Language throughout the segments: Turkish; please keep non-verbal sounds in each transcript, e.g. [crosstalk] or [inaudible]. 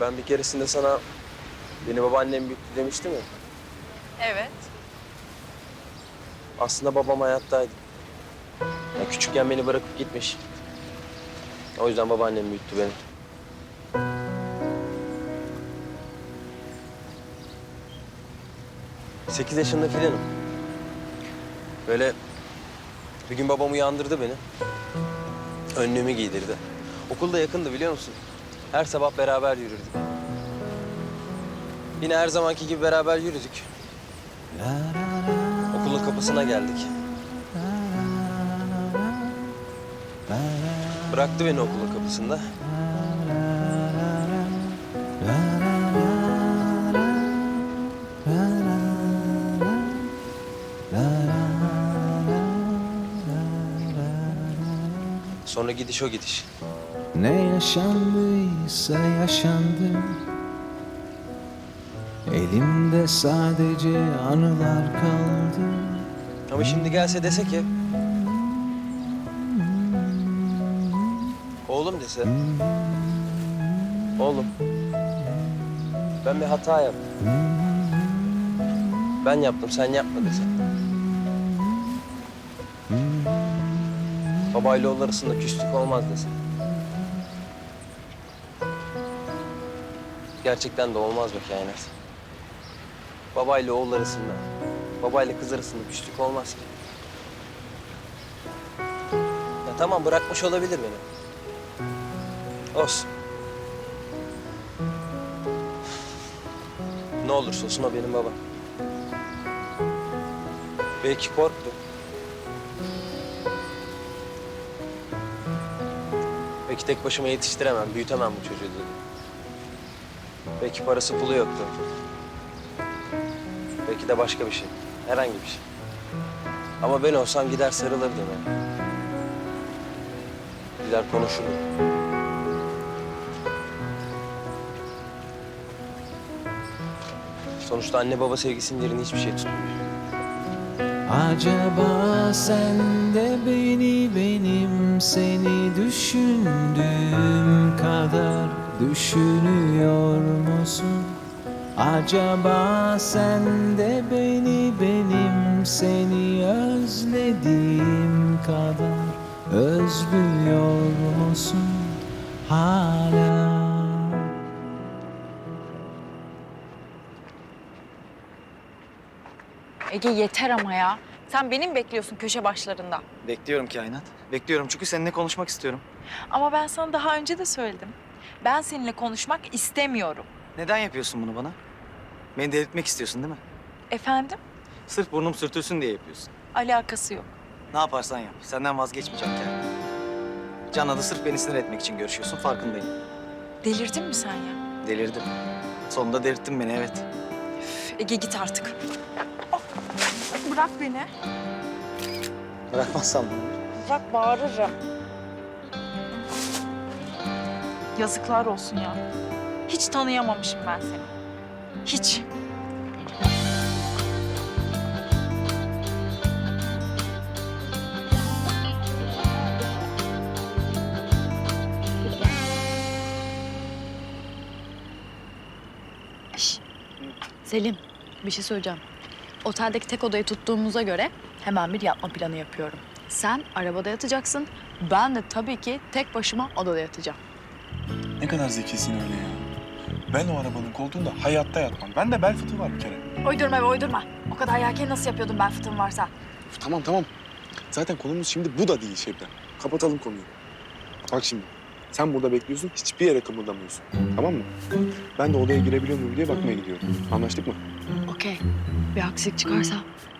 Ben bir keresinde sana beni babaannem büyüttü demiştim ya. Evet. Aslında babam hayattaydı. Ya küçükken beni bırakıp gitmiş. O yüzden babaannem büyüttü beni. Sekiz yaşında filanım. Böyle bir gün babam uyandırdı beni. Önlüğümü giydirdi. Okulda yakındı biliyor musun? Her sabah beraber yürürdük. Yine her zamanki gibi beraber yürüdük. Okulun kapısına geldik. Bıraktı beni okulun kapısında. Sonra gidiş o gidiş. Ne yaşandıysa yaşandı Elimde sadece anılar kaldı Ama şimdi gelse dese ki... Oğlum dese... Oğlum... Ben bir hata yaptım. Ben yaptım, sen yapma dese. Babayla oğul arasında küslük olmaz dese. Gerçekten de olmaz be kainat. Babayla oğul arasında, babayla kız arasında küslük olmaz ki. Ya tamam bırakmış olabilir beni. Olsun. Ne olursa olsun o benim babam. Belki korktu. Belki tek başıma yetiştiremem, büyütemem bu çocuğu dedi. Belki parası pulu yoktu. Belki de başka bir şey. Herhangi bir şey. Ama ben olsam gider sarılırdım yani. Gider konuşurdum. Sonuçta anne baba sevgisinin yerini hiçbir şey tutmuyor. Acaba sen de beni benim seni düşündüğüm kadar düşünüyor musun? Acaba sen de beni benim seni özlediğim kadar özlüyor musun hala? Ege yeter ama ya. Sen benim bekliyorsun köşe başlarında. Bekliyorum kainat. Bekliyorum çünkü seninle konuşmak istiyorum. Ama ben sana daha önce de söyledim. Ben seninle konuşmak istemiyorum. Neden yapıyorsun bunu bana? Beni delirtmek istiyorsun değil mi? Efendim? Sırf burnum sürtülsün diye yapıyorsun. Alakası yok. Ne yaparsan yap. Senden vazgeçmeyeceğim kainat. Can'la da sırf beni sinir etmek için görüşüyorsun. Farkındayım. Delirdin mi sen ya? Delirdim. Sonunda delirttin beni evet. Üf, Ege git artık. Oh, Bırak beni. Bırakmazsam ne olur? Bırak bağırırım. Yazıklar olsun ya. Hiç tanıyamamışım ben seni. Hiç. Selim, bir şey söyleyeceğim. Oteldeki tek odayı tuttuğumuza göre hemen bir yapma planı yapıyorum. Sen arabada yatacaksın, ben de tabii ki tek başıma odada yatacağım. Ne kadar zekisin öyle ya. Ben o arabanın koltuğunda hayatta yatmam. Ben de bel fıtığı var bir kere. Uydurma be uydurma. O kadar yelken nasıl yapıyordum ben fıtığım varsa? Üf, tamam tamam. Zaten konumuz şimdi bu da değil Şebnem. Kapatalım konuyu. Bak şimdi. Sen burada bekliyorsun, hiçbir yere kımıldamıyorsun. Tamam mı? Ben de odaya girebiliyor muyum diye bakmaya gidiyorum. Anlaştık mı? Okey. Bir aksilik çıkarsa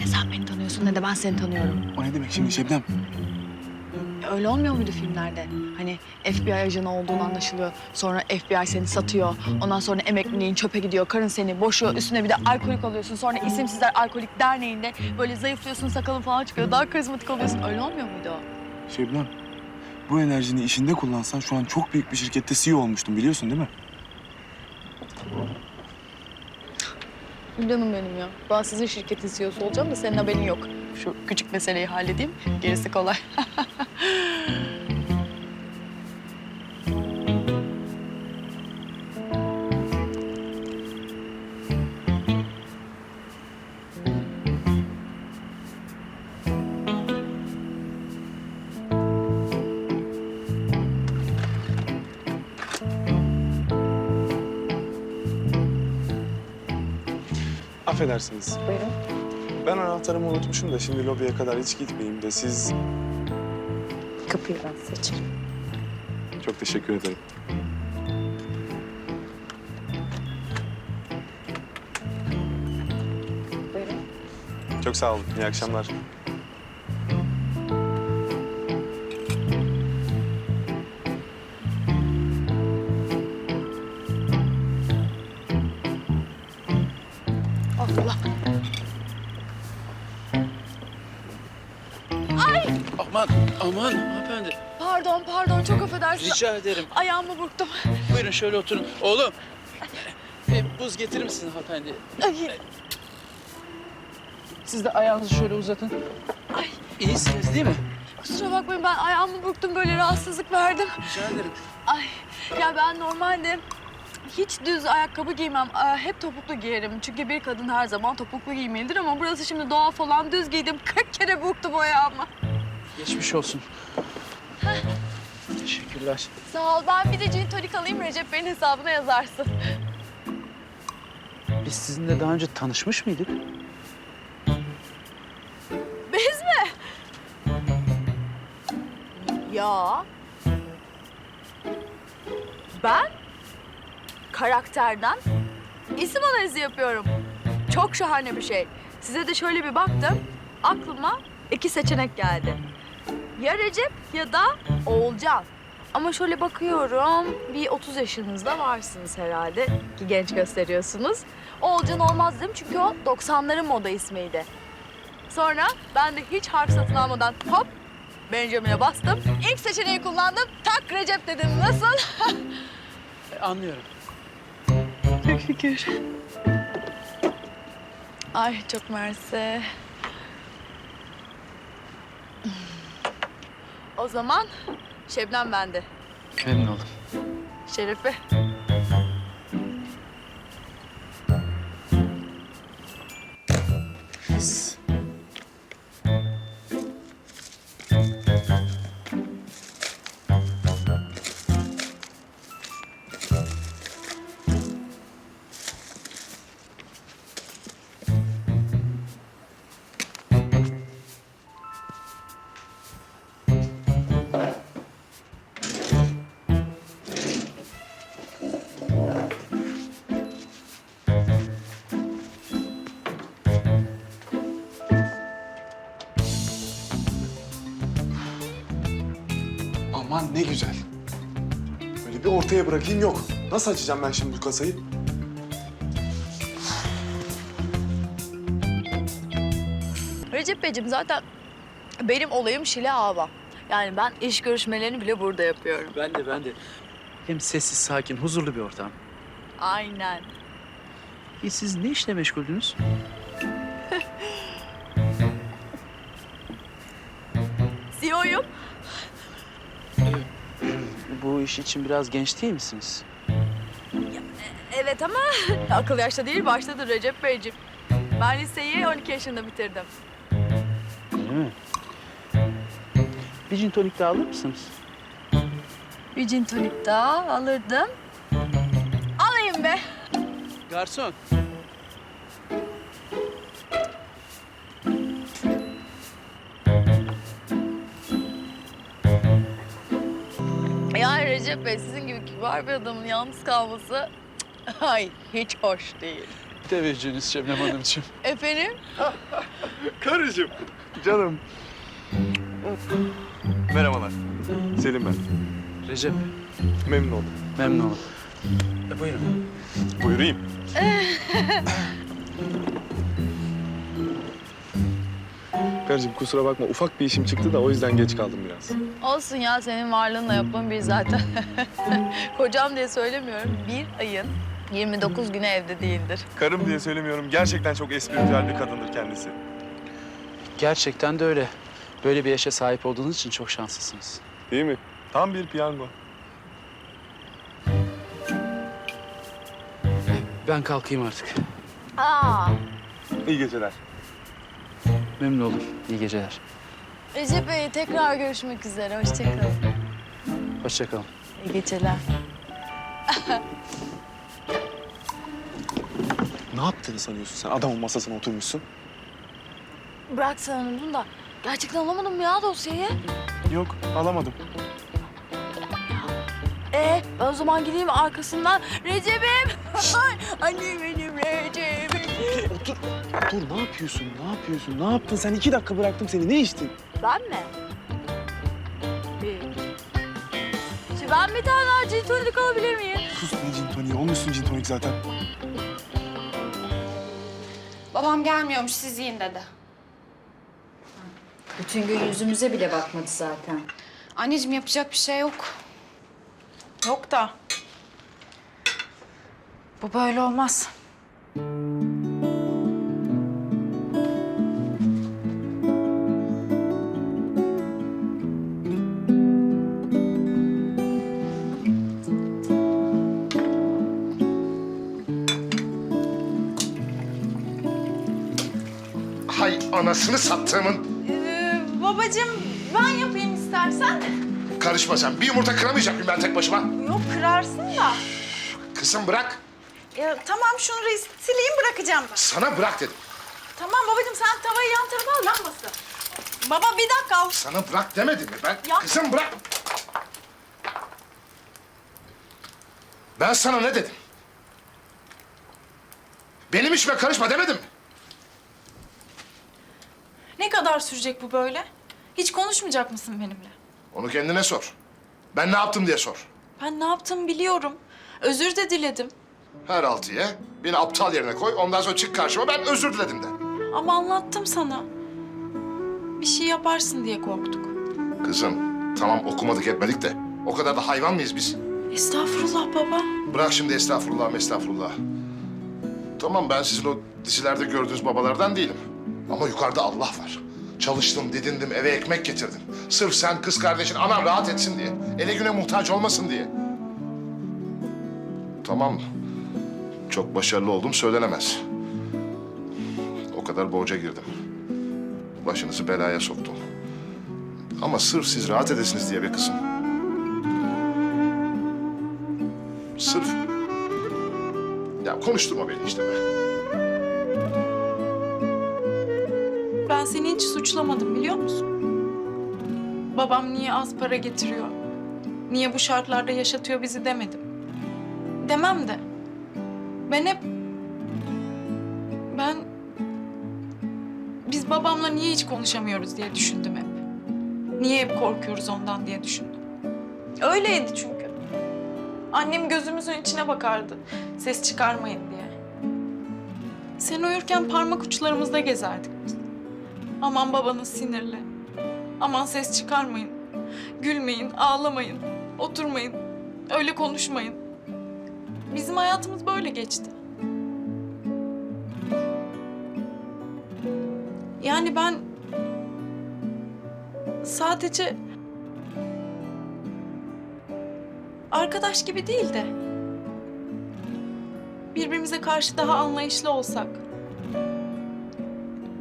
ne sen beni tanıyorsun ne de ben seni tanıyorum. O ne demek şimdi Şebnem? Öyle olmuyor muydu filmlerde? Hani FBI ajanı olduğun anlaşılıyor. Sonra FBI seni satıyor. Ondan sonra emekliliğin çöpe gidiyor. Karın seni boşuyor. Üstüne bir de alkolik oluyorsun. Sonra isimsizler alkolik derneğinde böyle zayıflıyorsun. Sakalın falan çıkıyor. Daha karizmatik oluyorsun. Öyle olmuyor muydu o? Şebnem, bu enerjini işinde kullansan şu an çok büyük bir şirkette CEO olmuştun biliyorsun değil mi? Canım benim ya. Ben sizin şirketin CEO'su olacağım da senin haberin yok. Şu küçük meseleyi halledeyim. Gerisi kolay. Affedersiniz. Buyurun. Ben anahtarımı unutmuşum da şimdi lobiye kadar hiç gitmeyeyim de siz... Kapıyı ben seçerim. Çok teşekkür ederim. Buyurun. Çok sağ olun. İyi akşamlar. Allah. Aman, aman hanımefendi. Pardon, pardon. Çok affedersiniz. Rica ederim. Ayağımı burktum. Buyurun şöyle oturun. Oğlum, e, buz getirir misin hanımefendi? Ay, Siz de ayağınızı şöyle uzatın. Ay. İyisiniz değil mi? kusura bakmayın ben ayağımı burktum böyle rahatsızlık verdim. Rica ederim. Ay ya ben normalde hiç düz ayakkabı giymem. Aa, Hep topuklu giyerim. Çünkü bir kadın her zaman topuklu giymelidir ama burası şimdi doğa falan düz giydim. [laughs] 40 kere burktum ayağımı. Geçmiş olsun. Teşekkürler. Sağ ol. Ben bir de gin tonik alayım Recep Bey'in hesabına yazarsın. Biz sizinle daha önce tanışmış mıydık? Biz mi? Ya. Ben karakterden isim analizi yapıyorum. Çok şahane bir şey. Size de şöyle bir baktım. Aklıma iki seçenek geldi. Ya Recep ya da Oğulcan. Ama şöyle bakıyorum, bir 30 yaşınızda varsınız herhalde ki genç gösteriyorsunuz. Oğulcan olmaz değil mi? Çünkü o 90'ların moda ismiydi. Sonra ben de hiç harf satın almadan hop Benjamin'e bastım. İlk seçeneği kullandım. Tak Recep dedim. Nasıl? [laughs] E, anlıyorum. Çok şükür. Ay çok mersi. O zaman Şebnem bende. Memnun oldum. Şerefe. Ne güzel. Böyle bir ortaya bırakayım yok. Nasıl açacağım ben şimdi bu kasayı? Recep Beyciğim zaten benim olayım Şile Hava. Yani ben iş görüşmelerini bile burada yapıyorum. Ben de, ben de. Hem sessiz, sakin, huzurlu bir ortam. Aynen. E, siz ne işle meşguldünüz? Bu iş için biraz genç değil misiniz? Evet ama [laughs] akıl yaşta değil baştadır Recep Beyciğim. Ben liseyi 12 yaşında bitirdim. Mi? Bir gin tonik daha alır mısınız? Bir gin tonik daha alırdım. Alayım be. Garson. Recep Bey sizin gibi kibar bir adamın yalnız kalması ay hiç hoş değil. Teveccühünüz Şebnem Hanımcığım. [laughs] Efendim? Karıcığım. Canım. Merhabalar. Selim ben. Recep, Memnun oldum. memnun oldum. E, buyurun. Buyurayım. [laughs] Karıcığım kusura bakma ufak bir işim çıktı da o yüzden geç kaldım biraz. Olsun ya senin varlığınla yaptığın bir zaten. [laughs] Kocam diye söylemiyorum. Bir ayın 29 günü evde değildir. Karım diye söylemiyorum. Gerçekten çok espritüel bir kadındır kendisi. Gerçekten de öyle. Böyle bir yaşa sahip olduğunuz için çok şanslısınız. Değil mi? Tam bir piyango. Ben kalkayım artık. Aa, İyi geceler. Memnun oldum. İyi geceler. Recep Bey tekrar görüşmek üzere. Hoşçakalın. Hoşça kalın. İyi geceler. [laughs] Ne yaptığını sanıyorsun sen? Adamın masasına oturmuşsun. Bırak sen bunu da. Gerçekten alamadım mı ya dosyayı? Yok, alamadım. Ee, ben o zaman gideyim arkasından Recep'im. [laughs] Annem benim Recep'im. Otur. Dur, ne yapıyorsun? Ne yapıyorsun? Ne yaptın? Sen iki dakika bıraktım seni. Ne içtin? Ben mi? Bir. İşte ben bir tane daha gin tonic alabilir miyim? Sus ne gin toniği? Olmuşsun gin tonik zaten. Babam gelmiyormuş siz yiyin dedi. Bütün gün yüzümüze bile bakmadı zaten. Anneciğim yapacak bir şey yok. Yok da. Bu böyle olmaz. Anasını sattığımın. Ee, babacığım ben yapayım istersen. Karışma sen. Bir yumurta kıramayacak mıyım ben tek başıma? Yok kırarsın da. Kızım bırak. Ya, tamam şunu reis sileyim bırakacağım ben. Sana bırak dedim. Tamam babacığım sen tavayı yan tarafa al yanmasın. Baba bir dakika al. Sana bırak demedim mi ben? Ya- Kızım bırak. Ben sana ne dedim? Benim işime karışma demedim mi? Ne kadar sürecek bu böyle? Hiç konuşmayacak mısın benimle? Onu kendine sor. Ben ne yaptım diye sor. Ben ne yaptığımı biliyorum. Özür de diledim. Her altıya beni aptal yerine koy. Ondan sonra çık karşıma ben özür diledim de. Ama anlattım sana. Bir şey yaparsın diye korktuk. Kızım tamam okumadık etmedik de. O kadar da hayvan mıyız biz? Estağfurullah baba. Bırak şimdi estağfurullah estağfurullah. Tamam ben sizin o dizilerde gördüğünüz babalardan değilim. Ama yukarıda Allah var. Çalıştım, didindim, eve ekmek getirdim. Sırf sen, kız kardeşin, anam rahat etsin diye. Ele güne muhtaç olmasın diye. Tamam. Çok başarılı oldum söylenemez. O kadar borca girdim. Başınızı belaya soktum. Ama sırf siz rahat edesiniz diye be kızım. Sırf ya konuşturma beni işte be. Ben seni hiç suçlamadım biliyor musun? Babam niye az para getiriyor? Niye bu şartlarda yaşatıyor bizi demedim. Demem de. Ben hep... Ben... Biz babamla niye hiç konuşamıyoruz diye düşündüm hep. Niye hep korkuyoruz ondan diye düşündüm. Öyleydi çünkü. Annem gözümüzün içine bakardı. Ses çıkarmayın diye. Sen uyurken parmak uçlarımızda gezerdik biz. Aman babanız sinirli. Aman ses çıkarmayın. Gülmeyin, ağlamayın. Oturmayın. Öyle konuşmayın. Bizim hayatımız böyle geçti. Yani ben sadece arkadaş gibi değil de birbirimize karşı daha anlayışlı olsak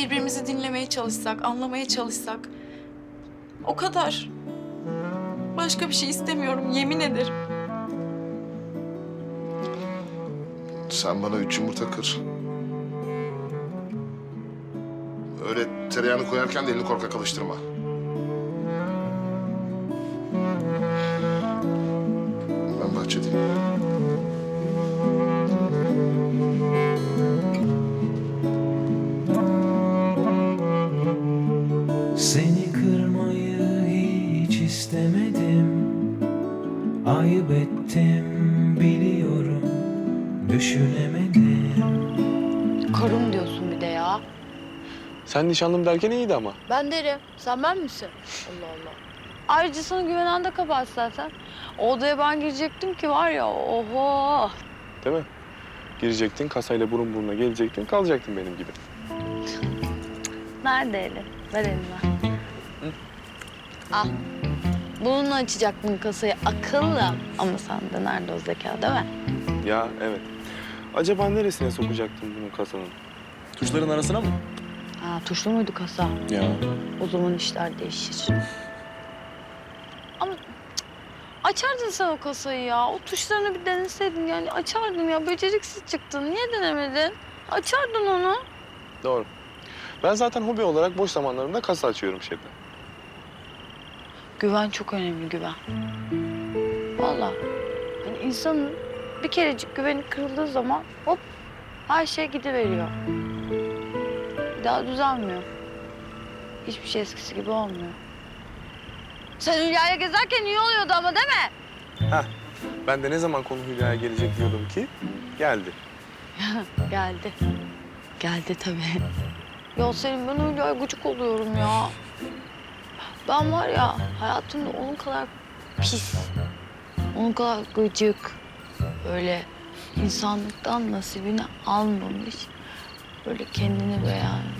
birbirimizi dinlemeye çalışsak, anlamaya çalışsak. O kadar. Başka bir şey istemiyorum, yemin ederim. Sen bana üç yumurta kır. Öyle tereyağını koyarken de elini korkak alıştırma. Sen nişanlım derken iyiydi ama. Ben derim. Sen ben misin? Allah Allah. Ayrıca sana güvenen de kabahat zaten. O odaya ben girecektim ki var ya oho. Değil mi? Girecektin, kasayla burun buruna gelecektin, kalacaktın benim gibi. Nerede eli? Ver elini ver. Al. Bununla açacaktın kasayı akıllı. Ama sende nerede o zeka değil mi? Ya evet. Acaba neresine sokacaktın bunu kasanın? Tuşların arasına mı? Ha tuşlu muydu kasa? Ya. O zaman işler değişir. Ama cık, açardın sen o kasayı ya. O tuşlarını bir deneseydin yani açardın ya. Beceriksiz çıktın. Niye denemedin? Açardın onu. Doğru. Ben zaten hobi olarak boş zamanlarımda kasa açıyorum Şebnem. Güven çok önemli güven. Vallahi hani insanın bir kerecik güveni kırıldığı zaman hop her şey gidiveriyor. Bir daha düzelmiyor. Hiçbir şey eskisi gibi olmuyor. Sen Hülya'ya gezerken iyi oluyordu ama değil mi? Ben de ne zaman konu Hülya'ya gelecek diyordum ki geldi. [laughs] Geldi. Geldi tabii. Ya Selim ben Hülya'ya gıcık oluyorum ya. Ben var ya hayatımda onun kadar pis, onun kadar gıcık, böyle insanlıktan nasibini almamış, böyle kendini beğen. Ne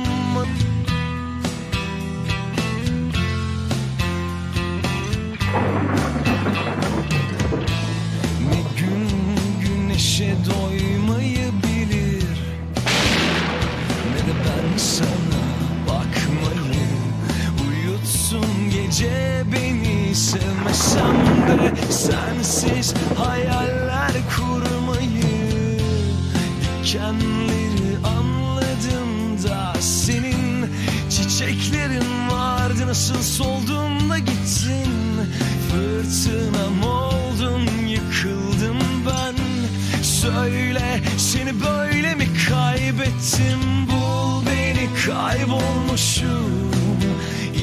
kaybolmuşum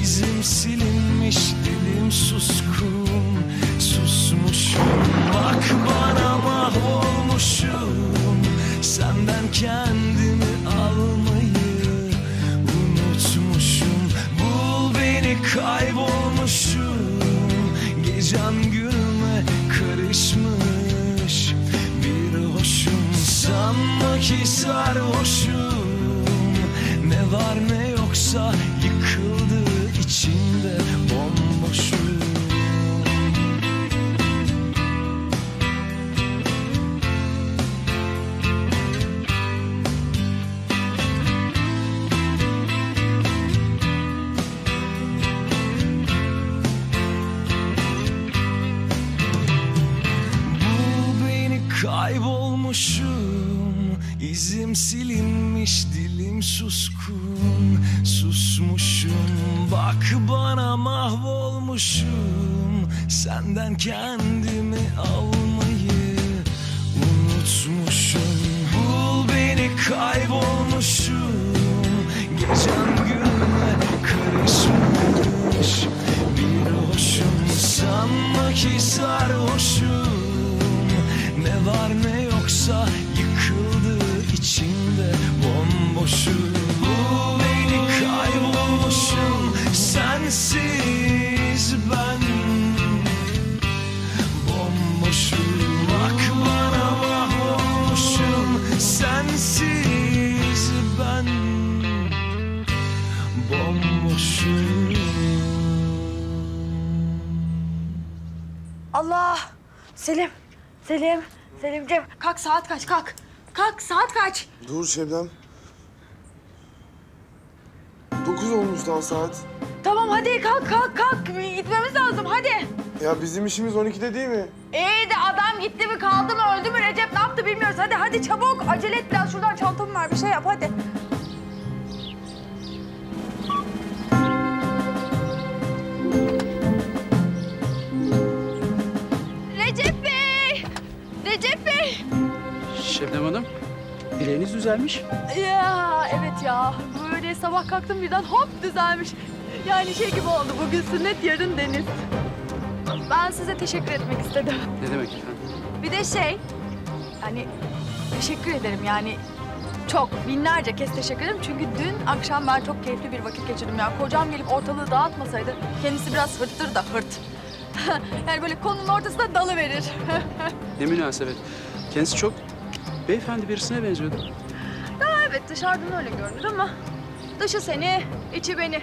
İzim silinmiş dilim suskun. Susmuşum bak bana mahvolmuşum Senden kendimi almayı unutmuşum. Bul beni kaybolmuşum. Gecem günüme karışmış Bir hoşum. Sanma ki sarhoşum. Ne var ne yoksa Senden kendimi almayı unutmuşum. Bul beni kaybolmuşum. Gecem günüme karışmış. Bir hoşum sanma ki sarhoşum. Ne var ne yoksa yıkıldı içimde bomboşum Selim, Selim, Selimciğim kalk saat kaç kalk. Kalk saat kaç? Dur Şebnem. Dokuz olmuş daha saat. Tamam hadi kalk kalk kalk gitmemiz lazım hadi. Ya bizim işimiz 12'de değil mi? İyi de adam gitti mi kaldı mı öldü mü Recep ne yaptı bilmiyoruz. Hadi hadi çabuk acele et biraz şuradan çantamı ver bir şey yap hadi. Şebnem Hanım, Bileğiniz düzelmiş. Ya evet ya. Böyle sabah kalktım birden hop düzelmiş. Yani şey gibi oldu. Bugün sünnet, yarın deniz. Ben size teşekkür etmek istedim. Ne demek efendim? Bir de şey, hani teşekkür ederim yani çok binlerce kez teşekkür ederim. Çünkü dün akşam ben çok keyifli bir vakit geçirdim ya. Kocam gelip ortalığı dağıtmasaydı kendisi biraz hırttır da hırt. [laughs] yani böyle konunun ortasına dalı verir. [laughs] Ne münasebet. Kendisi çok beyefendi birisine benziyordu. evet dışarıdan öyle görünür ama dışı seni, içi beni.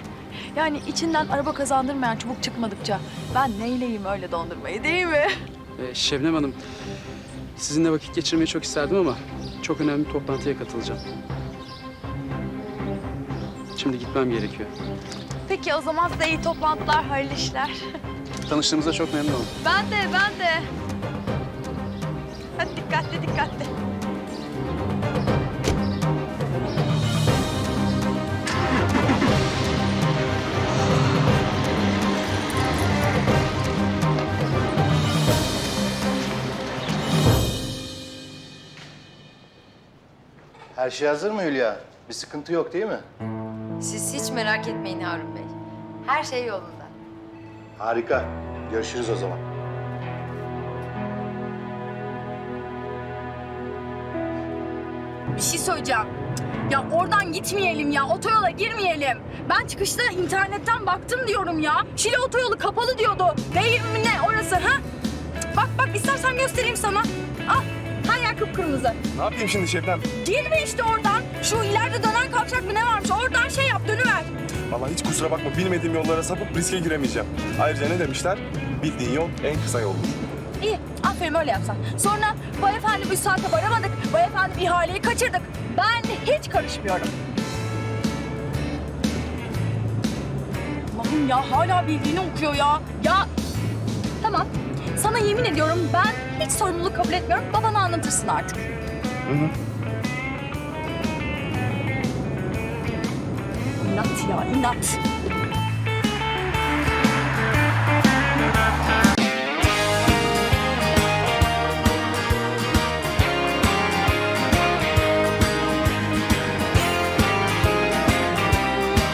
Yani içinden araba kazandırmayan çubuk çıkmadıkça ben neyleyim öyle dondurmayı değil mi? Ee, Şebnem Hanım, sizinle vakit geçirmeyi çok isterdim ama çok önemli bir toplantıya katılacağım. Şimdi gitmem gerekiyor. Peki o zaman size iyi toplantılar, hayırlı işler. Tanıştığımıza çok memnun oldum. Ben de, ben de. Hadi dikkatli, dikkatli. Her şey hazır mı Hülya? Bir sıkıntı yok değil mi? Siz hiç merak etmeyin Harun Bey. Her şey yolunda. Harika. Görüşürüz o zaman. Bir şey söyleyeceğim. Ya oradan gitmeyelim ya, otoyola girmeyelim. Ben çıkışta internetten baktım diyorum ya. Şile otoyolu kapalı diyordu. Değil mi ne orası ha? Bak bak istersen göstereyim sana. Al, kıpkırmızı. Ne yapayım şimdi Şebnem? Girme işte oradan. Şu ileride dönen kavşak mı ne varmış? Oradan şey yap, dönüver. Vallahi hiç kusura bakma bilmediğim yollara sapıp riske giremeyeceğim. Ayrıca ne demişler? Bildiğin yol en kısa yoldur. İyi, aferin öyle yapsan. Sonra beyefendi bir saate varamadık, beyefendi ihaleyi kaçırdık. Ben hiç karışmıyorum. Allah'ım ya hala bildiğini okuyor ya. Ya tamam, sana yemin ediyorum ben hiç sorumluluk kabul etmiyorum. Babana anlatırsın artık. Hı hı. İnat ya inat.